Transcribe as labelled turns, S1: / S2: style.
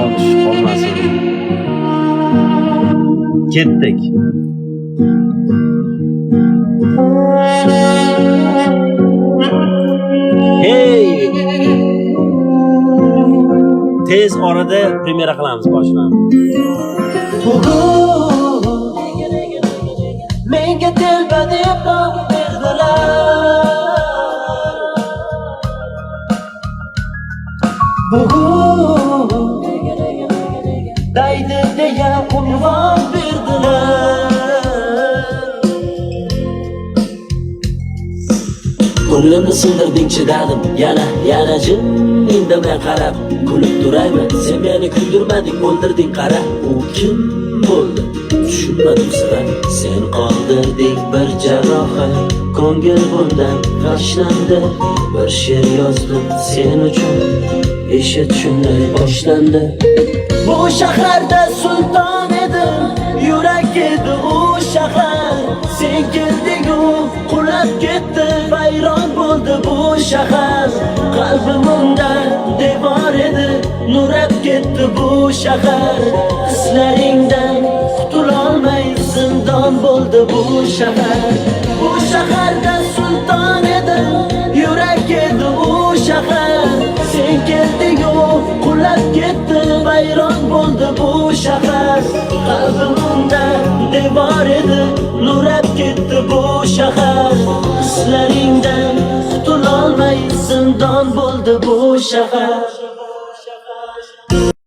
S1: Olmuş olmasın. Kettik. Hey! Tez orada premyera qilamiz boshdan.
S2: Menga telba deb Bugun deya unvon berdilar Ko'nglimni sindirding chidadim yana yana jim indamay qarab kulib turayman sen meni kuydirmading o'ldirding qara u kim bo'ldi tushunmadim sira sen qoldirding bir jarohat ko'ngil bundan g'ashlandi bir she'r yozdim sen uchun eshit shunday boshlandi bu shaharda sulton edim yurak edi u shahar sen kelding-u qulab ketdi vayron bo'ldi bu shahar qalbim unda devor edi nurab ketdi bu shahar hislaringdan qutulolmay zindon bo'ldi bu shahar ketdi vayron bo'ldi bu shahar qalbim unda devor edi nurab ketdi bu shahar hislaringdan qutulolmay zindon bo'ldi bu shahar